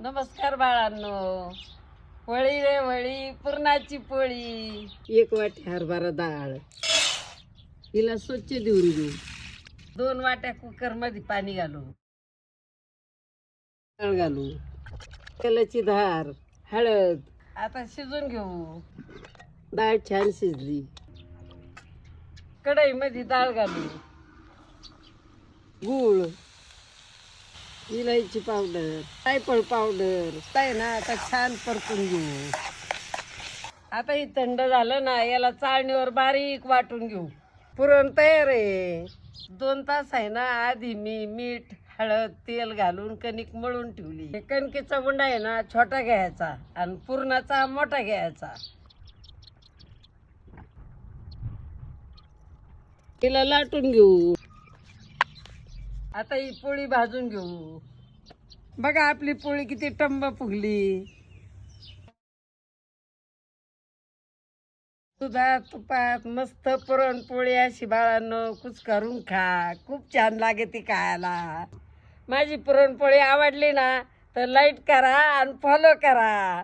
नमस्कार बाळांनो. वळी रे वळी पुरणाची पोळी. एक वाटी हरभरा डाळ. हिला स्वच्छ देऊन घेऊ दोन वाट्या कुकरमध्ये पाणी घालू. डाळ घालू. तेलाची धार हळद. आता शिजून घेऊ. डाळ छान शिजली. कढईमध्ये डाळ घालू. गूळ. इलायची पावडर जायफळ पावडर काय ना आता छान परतून घेऊ. आता ही थंड झालं ना याला चाळणीवर बारीक वाटून घेऊ. पुरण तयार आहे. दोन तास आहे ना आधी मी मीठ हळद तेल घालून कणिक मळून ठेवली. हे कणकेचा उंडा आहे ना छोटा घ्यायचा आणि पुरणाचा मोठा घ्यायचा. तिला लाटून घेऊ. आता ही पोळी भाजून घेऊ. बघा आपली पोळी किती टंब फुगली. दुधात तुपात मस्त पुरणपोळी अशी बाळांनो कुचकारून खा. खूप छान लागे ती खायला. माझी पुरणपोळी आवडली ना तर लाइट करा आणि फॉलो करा.